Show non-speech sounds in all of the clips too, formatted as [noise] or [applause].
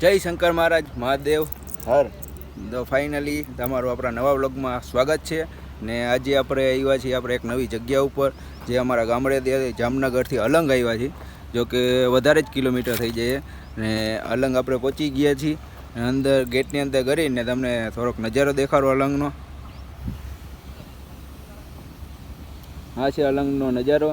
જય શંકર મહારાજ મહાદેવ. હર. તો ફાઇનલી તમારું આપણા નવા બ્લોગમાં સ્વાગત છે. ને આજે આપણે આવ્યા છીએ આપણે એક નવી જગ્યા ઉપર જે અમારા ગામડે જામનગરથી અલંગ આવ્યા છીએ જો કે વધારે જ કિલોમીટર થઈ જાય ને અલંગ આપણે પહોંચી ગયા છીએ. અંદર ગેટની અંદર કરીને તમને થોડોક નજારો દેખાડો અલંગનો. આ છે અલંગનો નજારો.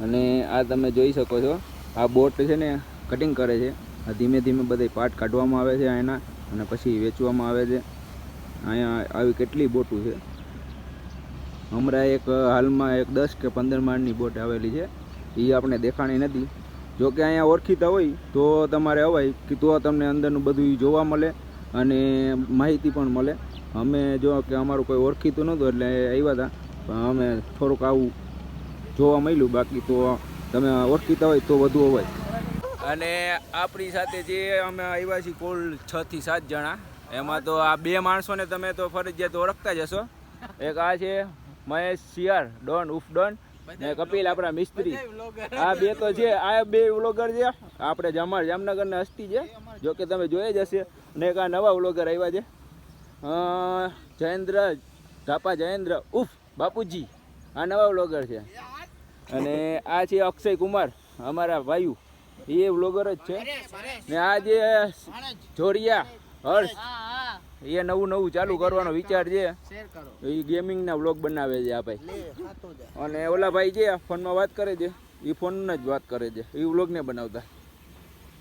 અને આ તમે જોઈ શકો છો આ બોટ છે ને કટિંગ કરે છે. આ ધીમે ધીમે બધે પાર્ટ કાઢવામાં આવે છે એના અને પછી વેચવામાં આવે છે. અહીંયા આવી કેટલી બોટો છે? હમણાં એક, હાલમાં એક દસ કે પંદર માળની બોટ આવેલી છે. એ આપણે દેખાણી નથી. જો કે અહીંયા ઓળખીતા હોય તો તમારે અવાય કે તો તમને અંદરનું બધું જોવા મળે અને માહિતી પણ મળે. અમે જો કે અમારું કોઈ ઓળખીતું નહોતું એટલે આવ્યા હતા પણ અમે થોડુંક આવું જોવા મળ્યું. બાકી તો તમે ઓળખીતા હોય તો વધુ અવાય. અને આપણી સાથે જે અમે આવ્યા છીએ કુલ છ થી સાત જણા એમાં તો આ બે માણસોને તમે તો ફરજિયાત ઓળખતા જ હશો. એક આ છે મહેશ સિયાર ડોન ઉફ ડોન ને કપિલ આપણા મિસ્ત્રી. આ બે તો છે આ બે વ્લોગર છે. આપણે જમાર જામનગરના હસ્તી છે. જો. કે તમે જોઈ જ હશે. અને એક આ નવા વ્લોગર આવ્યા છે. જયેન્દ્ર ઝાપા જયેન્દ્ર ઉફ બાપુજી. આ નવા વ્લોગર છે. અને આ છે અક્ષય કુમાર અમારા ભાઈઓ. એ વ્લોગર જ છે. ને આ જે જોડિયા, હર્ષ, એ નવું નવું ચાલુ કરવાનો વિચાર છે. એ ગેમિંગના વ્લોગ બનાવે છે આ ભાઈ. અને ઓલા ભાઈ છે ફોનમાં વાત કરે છે, એ ફોનને જ વાત કરે છે. એ વ્લોગ ને બનાવતા.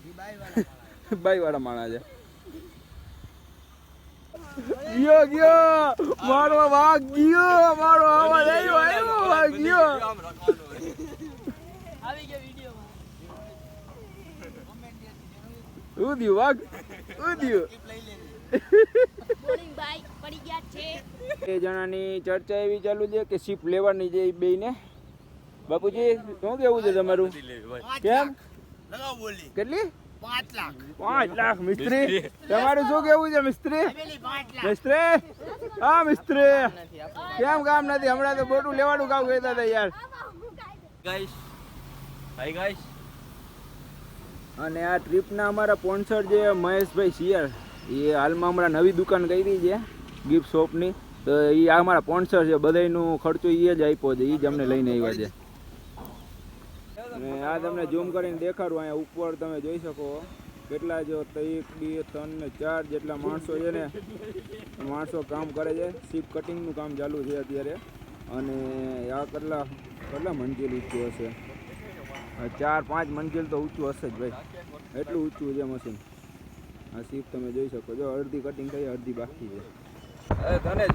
[laughs] બાઈ વાળા માણા છે. મારો વાઘ ગયો, મારો અવાજ આવ્યો આવ્યો ગયો. ઉદ્યું વાઘ? ઉદ્યું. બોલિંગ બાઈક પડી ગયા છે. એ જણાની ચર્ચા એવી ચાલુ છે કે શિપ લેવાની છે એ ને બાપુજી શું કેવું છે તમારું? કેમ? કેટલી? પાંચ લાખ. પાંચ લાખ મિસ્ત્રી? તમારું શું કેવું છે મિસ્ત્રી? મિસ્ત્રી? હા મિસ્ત્રી. કેમ કામ નથી? હમણાં તો બોટું લેવાનું કામ કહેતા હતા યાર. ગાઈસ હાય ગાઈસ અને આ ટ્રીપના અમારા સ્પોન્સર જે મહેશભાઈ શિયર એ હાલમાં હમણાં નવી દુકાન કરી છે ગિફ્ટ શોપની. તો એ અમારા સ્પોન્સર છે, બધાયનું ખર્ચો એ જ આપ્યો છે એ જ અમને લઈને આવ્યા છે. અને આ તમને ઝૂમ કરીને દેખાડું, અહીંયા ઉપર તમે જોઈ શકો કેટલા જો એક, બે, ત્રણ ને ચાર જેટલા માણસો છે ને, માણસો કામ કરે છે. સીપ કટિંગનું કામ ચાલુ છે અત્યારે. અને આ કેટલા કેટલા ઊંચું હશે? આ ચાર પાંચ મંજિલ તો ઊંચું હશે જ ભાઈ. એટલું ઊંચું છે મશીન આ સીપ તમે જોઈ શકો છો. અડધી કટિંગ થઈ, અડધી બાકી છે. તને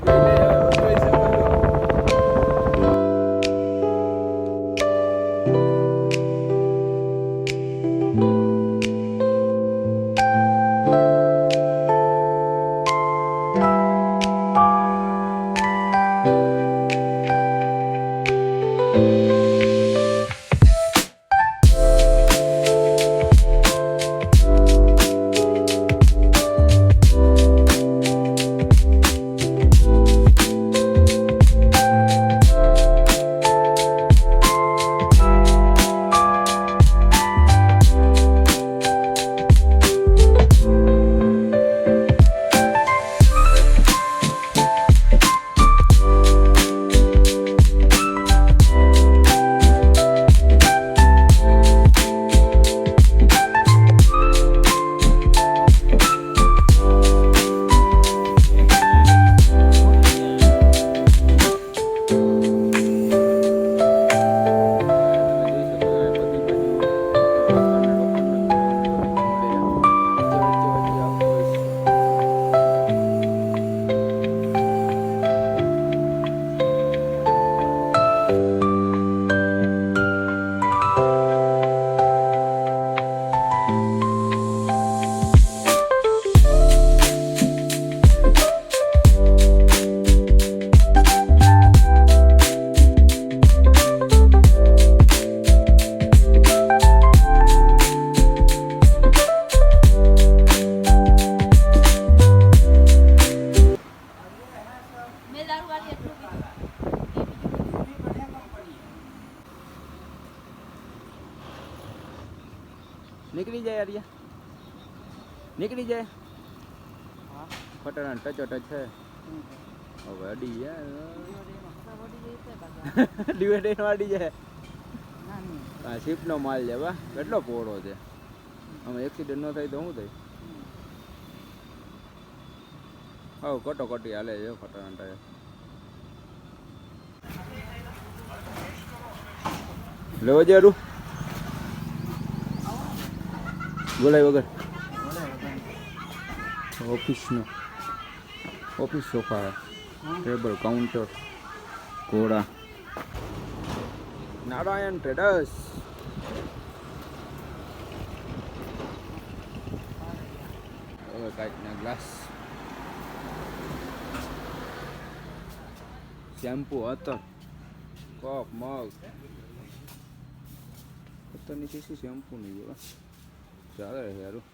નીકળી જાય અરિયા. નીકળી જાય? ફટાણા ટચો ટચ છે. હવે અડી જાય. ડિવાઈડ વાડી જાય. હા શિફ્ટનો માલ છે બા કેટલો પોળો છે. આમાં એક્સિડન્ટ ન થાય તો શું થાય? હા કટોકટી હાલે છે ટાયર. લેવો જારું બોલાય વગર ઓફિસનો ઓફિસ સોફા ટેબલ કાઉન્ટર ઘોડા નારાયણ ટ્રેડર્સ હવે કાચના ગ્લાસ શેમ્પુ અત્તર કપ મગ અત્તરની શીશી શેમ્પુ નહીં જેવા ચાલે યારું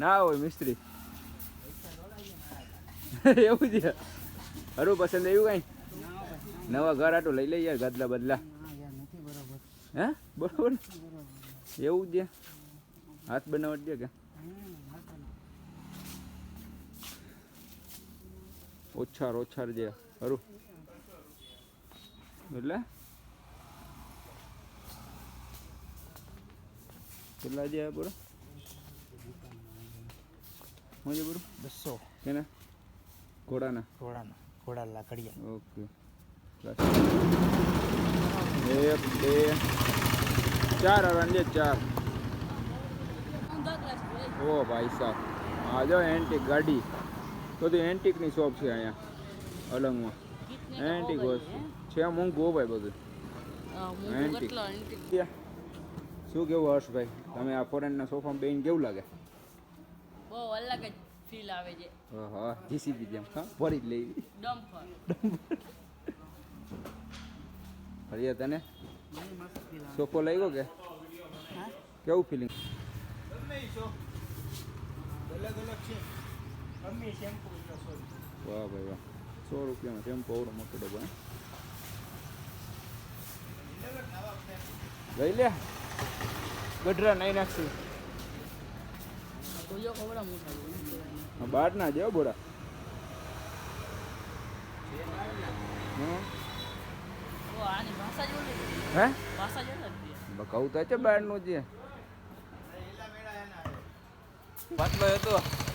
ના હોય મિસ્ત્રી એવું છે? હરું પસંદ એવું કઈ? નવા ઘર આટું લઈ લઈએ ગદલા બદલા. હે? બરોબર. એવું છે? હાથ બનાવટ દે કે? ઓછાર ઓછાર જે હરું. એટલે? કેટલા જે બોલો? હું જે બરો બસો. કેના ઘોડાના? ઘોડાના. ઘોડા લાકડિયા. ઓકે. એક બે ચાર અરંજે ચાર. ઓ ભાઈ સાહેબ આ જો એન્ટી ગાડી. બધું એન્ટિકની શોપ છે અહીંયા અલંગમાં. એન્ટિક વસ્તુ. છે. મોંઘું ભાઈ બધું. એન્ટિક. કેટલો એન્ટિક. ત્યાં શું કેવું હર્ષભાઈ તમે આ ફોરેનના સોફામાં બેન કેવું લાગે? બહુ અલગ જ ફીલ આવે છે. હા જીસીબી જેમ. હા ભરી જ લઈ. ડમ્પર ફરિયા તને? સોફો લાગ્યો કે? કેવું ફિલિંગ વાહ ભાઈ વાહ. સો રૂપિયામાં શેમ્પુ આવડો મોટો ડબ્બો? લઈ લે. ગઢરા નહીં નાખશું. બાર ના જાઓ બોડા હં? કહું તો. છે બહારનું જે. પાટલો હતો.